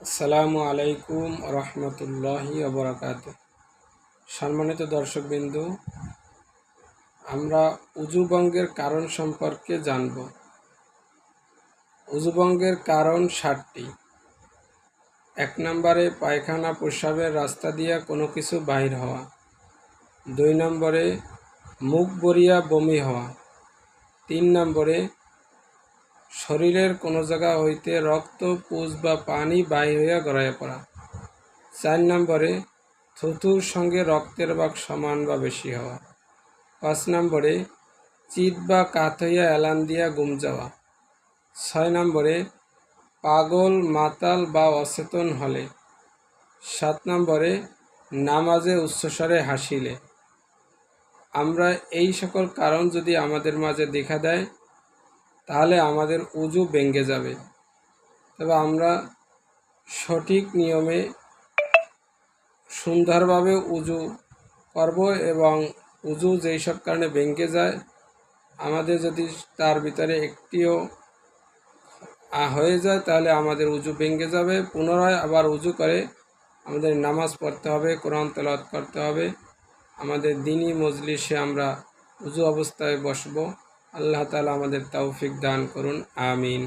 আসসালামু আলাইকুম রহমতুল্লাহি অবরাকাত সম্মানিত দর্শকবিন্দু, আমরা উজুবঙ্গের কারণ সম্পর্কে জানব। উজুবঙ্গের কারণ ষাটটি এক নম্বরে পায়খানা প্রস্রাবের রাস্তা দিয়ে কোনো কিছু বাহির হওয়া। দুই নম্বরে মুখ বরিয়া বমি হওয়া। তিন নম্বরে শরীরের কোনো জায়গা হইতে রক্ত পুষ বা পানি বাহির হইয়া গড়াইয়া পড়া। চার নম্বরে থুতুর সঙ্গে রক্তের ভাগ সমান বা বেশি হওয়া। পাঁচ নম্বরে, চিত বা কাত হইয়া এলান দিয়া গুম যাওয়া। ছয় নম্বরে, পাগল, মাতাল বা অচেতন হলে। সাত নম্বরে, নামাজে উচ্চস্বরে হাসিলে। আমরা এই সকল কারণ যদি আমাদের মাঝে দেখা দেয় তাহলে আমাদের উজু ভেঙে যাবে। তবে আমরা সঠিক নিয়মে সুন্দরভাবে উজু করব এবং উজু যেই সব কারণে ভেঙে যায়, আমাদের যদি তার ভিতরে একটিও হয়ে যায়, তাহলে আমাদের উজু ভেঙে যাবে। পুনরায় আবার উজু করে আমাদের নামাজ পড়তে হবে, কোরআন তেলাওয়াত করতে হবে। আমাদের দিনই মজলিসে আমরা উজু অবস্থায় বসবো। আল্লাহ তালা আমাদের তৌফিক দান করুন আমিন।